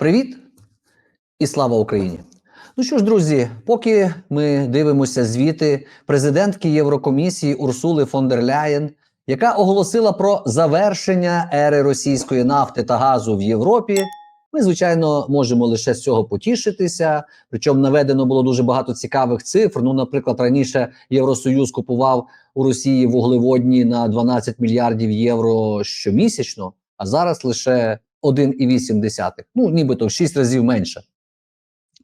Привіт і слава Україні! Ну що ж, друзі, поки ми дивимося звіти президентки Єврокомісії Урсули фон дер Ляєн, яка оголосила про завершення ери російської нафти та газу в Європі. Ми, звичайно, можемо лише з цього потішитися. Причому наведено було дуже багато цікавих цифр. Ну, наприклад, раніше Євросоюз купував у Росії вуглеводні на 12 мільярдів євро щомісячно, а зараз лише 1,8. Ну, нібито в 6 разів менше.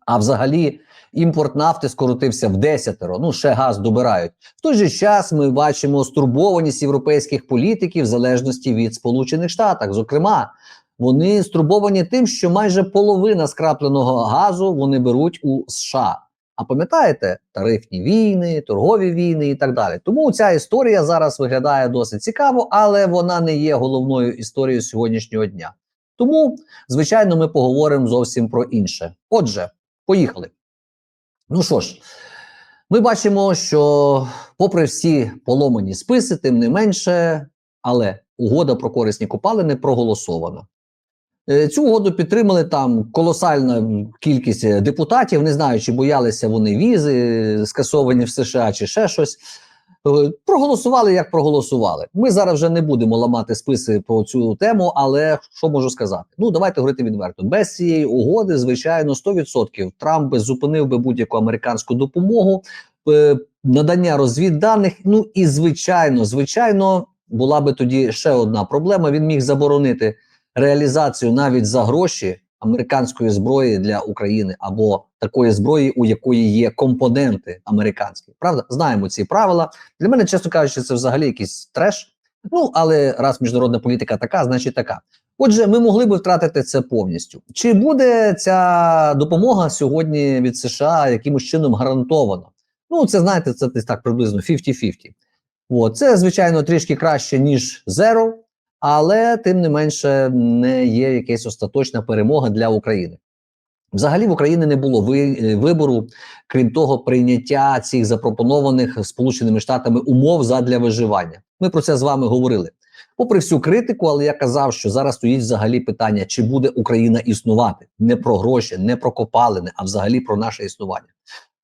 А взагалі імпорт нафти скоротився в десятеро. Ну, ще газ добирають. В той же час ми бачимо стурбованість європейських політиків в залежності від Сполучених Штатів. Зокрема, вони стурбовані тим, що майже половина скрапленого газу вони беруть у США. А пам'ятаєте, тарифні війни, торгові війни і так далі. Тому ця історія зараз виглядає досить цікаво, але вона не є головною історією сьогоднішнього дня. Тому, звичайно, ми поговоримо зовсім про інше. Отже, поїхали. Ну що ж, ми бачимо, що, попри всі поломані списи, тим не менше, але угода про корисні копалини проголосована. Е, Цю угоду підтримали там колосальна кількість депутатів. Не знаю, чи боялися вони візи, скасовані в США, чи ще щось. Е, Проголосували, як проголосували. Ми зараз вже не будемо ламати списи про цю тему, але що можу сказати? Ну давайте говорити відверто. Без цієї угоди, звичайно, 100% Трамп зупинив би будь-яку американську допомогу, е, надання розвідданих. Ну і звичайно, звичайно, була би тоді ще одна проблема. Він міг заборонити реалізацію навіть за гроші американської зброї для України або такої зброї, у якої є компоненти американські. Правда, знаємо ці правила. Для мене, чесно кажучи, це взагалі якийсь треш. Ну але раз міжнародна політика така, значить така. Отже, ми могли би втратити це повністю. Чи буде ця допомога сьогодні від США якимось чином гарантована? Ну, це знаєте, це так приблизно 50-50. От. Це, звичайно, трішки краще, ніж зеро, але тим не менше не є якась остаточна перемога для України. Взагалі в Україні не було вибору, крім того, прийняття цих запропонованих Сполученими Штатами умов задля виживання. Ми про це з вами говорили. Попри всю критику, але я казав, що зараз стоїть взагалі питання, чи буде Україна існувати не про гроші, не про копалини, а взагалі про наше існування.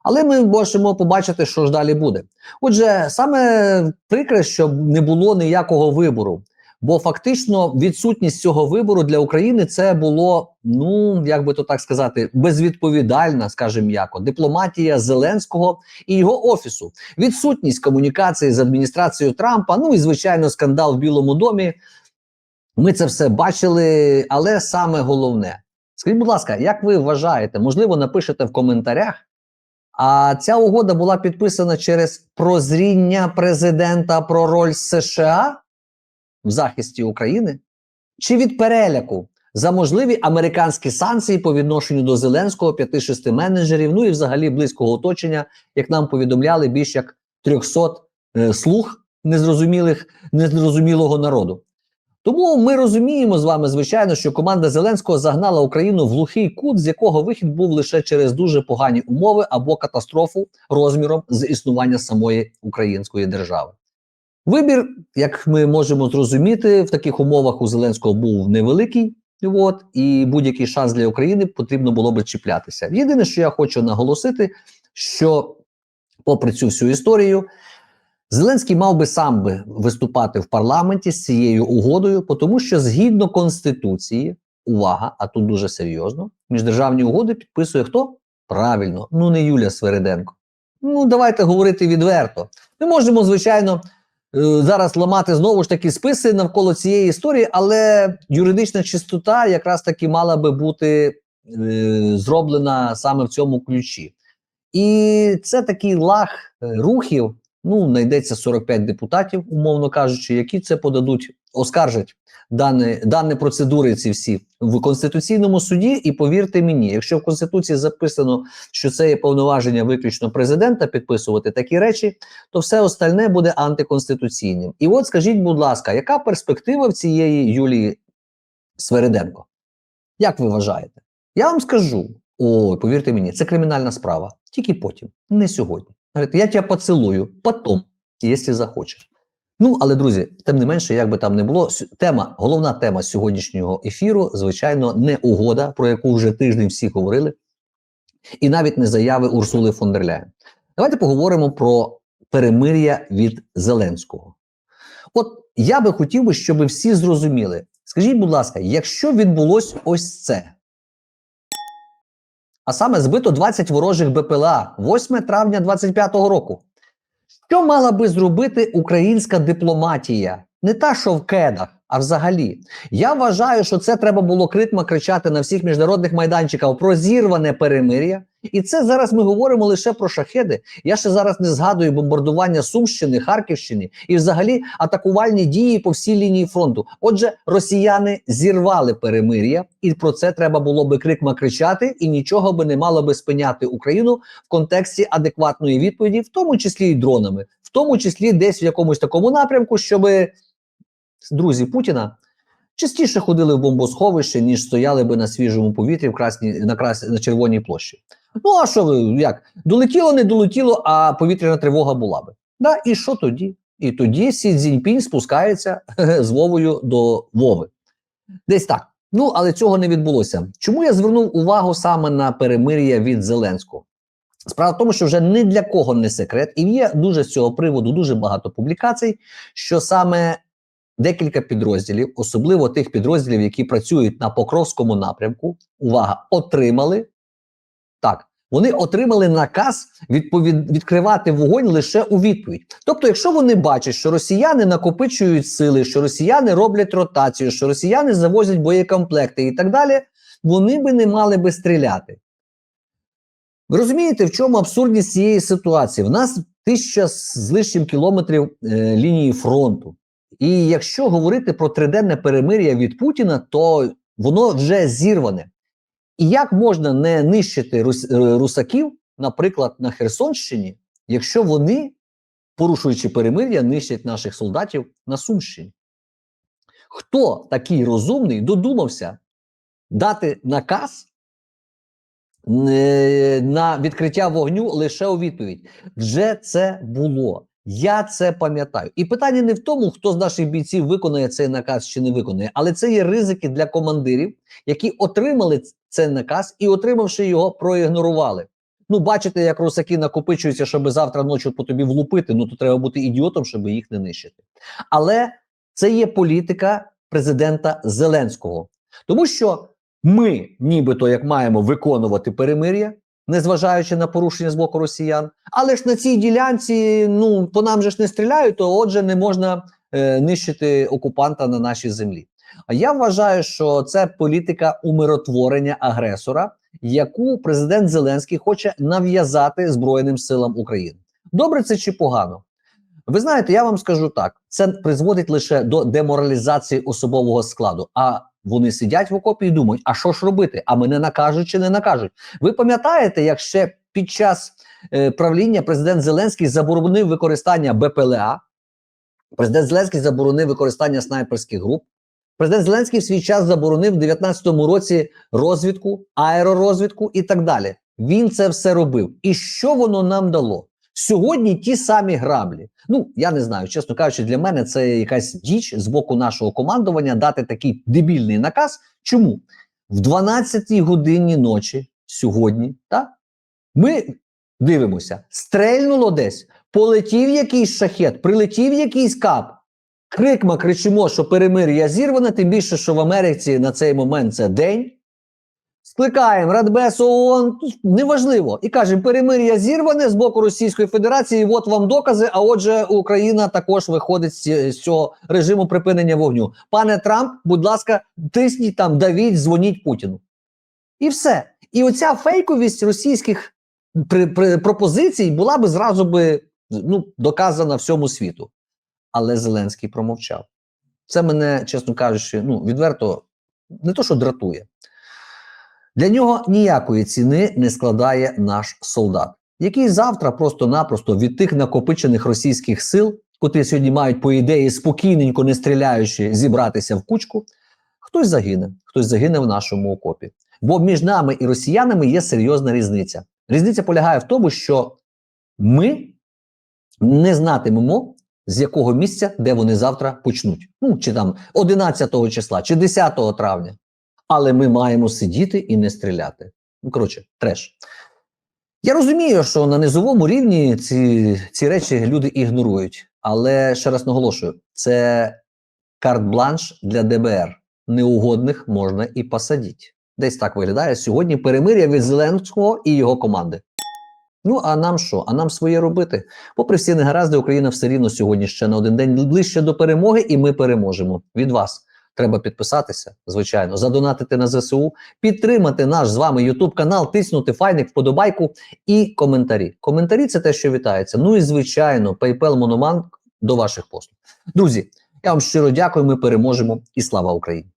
Але ми можемо побачити, що ж далі буде. Отже, саме прикре, що не було ніякого вибору. Бо фактично відсутність цього вибору для України це було, ну як би то так сказати, безвідповідальна, скажімо м'яко, дипломатія Зеленського і його офісу, відсутність комунікації з адміністрацією Трампа. Ну і звичайно, скандал в Білому домі. Ми це все бачили, але саме головне, скажіть, будь ласка, як ви вважаєте, можливо, напишете в коментарях. А ця угода була підписана через прозріння президента про роль США в захисті України, чи від переляку за можливі американські санкції по відношенню до Зеленського 5-6 менеджерів, ну і взагалі близького оточення, як нам повідомляли, більш як 300 е, слуг незрозумілих незрозумілого народу. Тому ми розуміємо з вами, звичайно, що команда Зеленського загнала Україну в глухий кут, з якого вихід був лише через дуже погані умови або катастрофу розміром з існування самої української держави. Вибір, як ми можемо зрозуміти, в таких умовах у Зеленського був невеликий, от, і будь-який шанс для України потрібно було би чіплятися. Єдине, що я хочу наголосити, що, попри цю всю історію, Зеленський мав би сам би виступати в парламенті з цією угодою, тому що згідно Конституції, увага, а тут дуже серйозно, міждержавні угоди підписує хто? Правильно, ну не Юлія Свериденко. Ну, давайте говорити відверто. Ми можемо, звичайно. Е, зараз ламати знову ж таки списи навколо цієї історії, але юридична чистота якраз таки мала би бути е, зроблена саме в цьому ключі. І це такий лаг е, рухів. Ну, знайдеться 45 депутатів, умовно кажучи, які це подадуть, оскаржать дані, дані процедури ці всі в Конституційному суді. І повірте мені, якщо в Конституції записано, що це є повноваження виключно президента підписувати такі речі, то все остальне буде антиконституційним. І от скажіть, будь ласка, яка перспектива в цієї Юлії Свериденко? Як ви вважаєте? Я вам скажу: ой, повірте мені, це кримінальна справа. Тільки потім, не сьогодні. Говорить, я тебе поцілую, потом, якщо захочеш. Ну, але друзі, тим не менше, як би там не було, тема, головна тема сьогоднішнього ефіру, звичайно, не угода, про яку вже тиждень всі говорили, і навіть не заяви Урсули фон дер Ляєн. Давайте поговоримо про перемир'я від Зеленського. От я би хотів би, щоб всі зрозуміли. Скажіть, будь ласка, якщо відбулось ось це, а саме збито 20 ворожих БПЛА 8 травня 25-го року. Що мала би зробити українська дипломатія? Не та, що в кедах, а взагалі. Я вважаю, що це треба було критма кричати на всіх міжнародних майданчиках про зірване перемир'я. І це зараз ми говоримо лише про шахеди. Я ще зараз не згадую бомбардування Сумщини, Харківщини і взагалі атакувальні дії по всій лінії фронту. Отже, росіяни зірвали перемир'я, і про це треба було би крикма кричати, і нічого би не мало би спиняти Україну в контексті адекватної відповіді, в тому числі і дронами, в тому числі десь в якомусь такому напрямку, щоб друзі Путіна частіше ходили в бомбосховище, ніж стояли би на свіжому повітрі в красній на крас... на червоній площі. Ну а що ви як? Долетіло, не долетіло, а повітряна тривога була би. Да, і що тоді? І тоді Сі Цзіньпінь спускається з Вовою до Вови. Десь так. Ну, але цього не відбулося. Чому я звернув увагу саме на перемир'я від Зеленського? Справа в тому, що вже ні для кого не секрет, і є дуже з цього приводу дуже багато публікацій, що саме декілька підрозділів, особливо тих підрозділів, які працюють на Покровському напрямку, увага, отримали так. Вони отримали наказ відповід... відкривати вогонь лише у відповідь. Тобто, якщо вони бачать, що росіяни накопичують сили, що росіяни роблять ротацію, що росіяни завозять боєкомплекти і так далі, вони би не мали би стріляти. Ви розумієте, в чому абсурдність цієї ситуації? В нас тисяча з лишнім кілометрів е, лінії фронту. І якщо говорити про триденне перемир'я від Путіна, то воно вже зірване. І як можна не нищити е, русаків, наприклад, на Херсонщині, якщо вони, порушуючи перемир'я, нищать наших солдатів на Сумщині? Хто такий розумний додумався дати наказ на відкриття вогню лише у відповідь? Вже це було. Я це пам'ятаю. І питання не в тому, хто з наших бійців виконає цей наказ чи не виконає, але це є ризики для командирів, які отримали цей наказ і, отримавши його, проігнорували. Ну, бачите, як русаки накопичуються, щоб завтра ночі по тобі влупити. Ну то треба бути ідіотом, щоб їх не нищити. Але це є політика президента Зеленського, тому що ми, нібито як маємо виконувати перемир'я, незважаючи на порушення з боку росіян. Але ж на цій ділянці ну по нам же ж не стріляють, то отже, не можна е, нищити окупанта на нашій землі. А я вважаю, що це політика умиротворення агресора, яку президент Зеленський хоче нав'язати Збройним силам України. Добре це чи погано? Ви знаєте, я вам скажу так: це призводить лише до деморалізації особового складу. А вони сидять в окопі і думають, а що ж робити? А мене накажуть чи не накажуть? Ви пам'ятаєте, як ще під час е, правління президент Зеленський заборонив використання БПЛА, президент Зеленський заборонив використання снайперських груп. Президент Зеленський в свій час заборонив в 19-му році розвідку, аеророзвідку і так далі. Він це все робив. І що воно нам дало? Сьогодні ті самі граблі. Ну я не знаю, чесно кажучи, для мене це якась діч з боку нашого командування дати такий дебільний наказ. Чому в 12-й годині ночі сьогодні, так, ми дивимося, стрельнуло десь, полетів якийсь шахет, прилетів якийсь кап. Крикма кричимо, що перемир'я зірване, тим більше, що в Америці на цей момент це день. Скликаємо Радбес ООН, неважливо. І кажемо, перемир'я зірване з боку Російської Федерації. От вам докази. А отже, Україна також виходить з цього режиму припинення вогню. Пане Трамп, будь ласка, тисніть там, давіть, дзвоніть Путіну. І все. І оця фейковість російських при, при, пропозицій була би зразу би ну, доказана всьому світу. Але Зеленський промовчав. Це мене, чесно кажучи, ну відверто не то, що дратує. Для нього ніякої ціни не складає наш солдат, який завтра просто-напросто від тих накопичених російських сил, котрі сьогодні мають, по ідеї, спокійненько не стріляючи, зібратися в кучку, хтось загине, хтось загине в нашому окопі. Бо між нами і росіянами є серйозна різниця. Різниця полягає в тому, що ми не знатимемо, з якого місця, де вони завтра почнуть. Ну, чи там 11 числа, чи 10 травня. Але ми маємо сидіти і не стріляти. Ну, коротше, треш. Я розумію, що на низовому рівні ці, ці речі люди ігнорують. Але ще раз наголошую: це карт-бланш для ДБР. Неугодних можна і посадити. Десь так виглядає сьогодні перемир'я від Зеленського і його команди. Ну а нам що? А нам своє робити. Попри всі негаразди, Україна все рівно сьогодні ще на один день ближче до перемоги, і ми переможемо. Від вас треба підписатися, звичайно, задонатити на ЗСУ, підтримати наш з вами YouTube канал, тиснути файник, вподобайку і коментарі. Коментарі це те, що вітається. Ну і звичайно, PayPal Monoman до ваших послуг. Друзі, я вам щиро дякую. Ми переможемо і слава Україні!